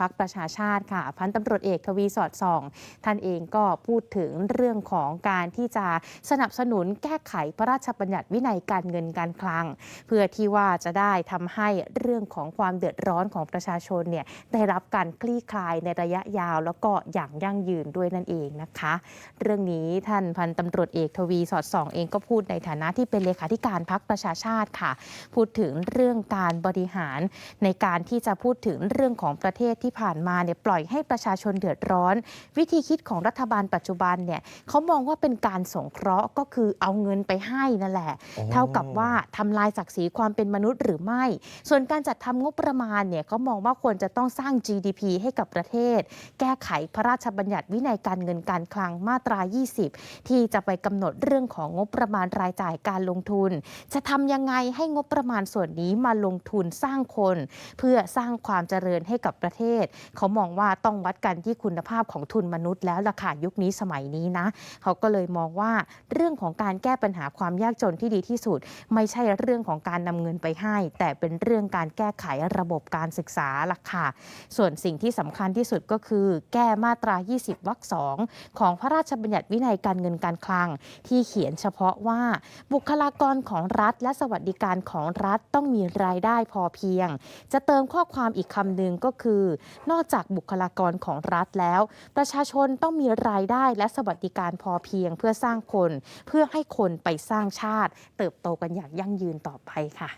พักประชาชาติค่ะ พันตำรวจเอกทวีสอดส่อง ท่านเองก็พูดถึงเรื่องของการที่จะสนับสนุนแก้ไขพระราชบัญญัติวินัยการเงินการคลัง เพื่อที่ว่าจะได้ทำให้เรื่องของความเดือดร้อนของประชาชนเนี่ยได้รับการคลี่คลายในระยะยาว แล้วก็อย่างยั่งยืนด้วยนั่นเองนะคะ เรื่องนี้ท่านพันตำรวจเอกทวีสอดส่อง เองก็พูดในฐานะที่เป็นเลขาธิการพักประชาชาติค่ะ พูดถึงเรื่องการบริหารในการที่จะพูดถึงเรื่องของประเทศที่ผ่านมาเนี่ยปล่อยให้ประชาชนเดือดร้อน วิธีคิดของรัฐบาลปัจจุบันเนี่ยเขามองว่าเป็นการสงเคราะห์ก็คือเอาเงินไปให้นั่นแหละอ๋อเท่ากับว่าทำลายศักดิ์ศรีความเป็นมนุษย์หรือไม่ ส่วนการจัดทำงบประมาณเนี่ยเขามองว่าควรจะต้องสร้าง GDP ให้กับประเทศ แก้ไขพระราชบัญญัติวินัยการเงินการคลังมาตรา 20 ที่จะไปกำหนดเรื่องของงบประมาณรายจ่ายการลงทุน จะทำยังไงให้งบประมาณส่วนนี้มาลงทุนสร้างคน เพื่อสร้างความเจริญให้กับประเทศเขามองว่าต้องวัดกันที่คุณภาพของทุนมนุษย์แล้วล่ะค่ะยุคนี้สมัยนี้นะ เขาก็เลยมองว่าเรื่องของการแก้ปัญหาความยากจนที่ดีที่สุด ไม่ใช่เรื่องของการนำเงินไปให้ แต่เป็นเรื่องการแก้ไขระบบการศึกษาล่ะค่ะส่วนสิ่งที่สำคัญที่สุดก็คือ แก้มาตรา 20 วรรคสองของพระราชบัญญัติวินัยการเงินการคลัง ที่เขียนเฉพาะว่าบุคลากรของรัฐ และสวัสดิการของรัฐต้องมีรายได้พอเพียง จะเติมข้อความอีกคำหนึ่งก็คือนอกจากบุคลากรของรัฐแล้ว ประชาชนต้องมีรายได้และสวัสดิการพอเพียงเพื่อสร้างคน เพื่อให้คนไปสร้างชาติ เติบโตกันอย่างยั่งยืนต่อไปค่ะ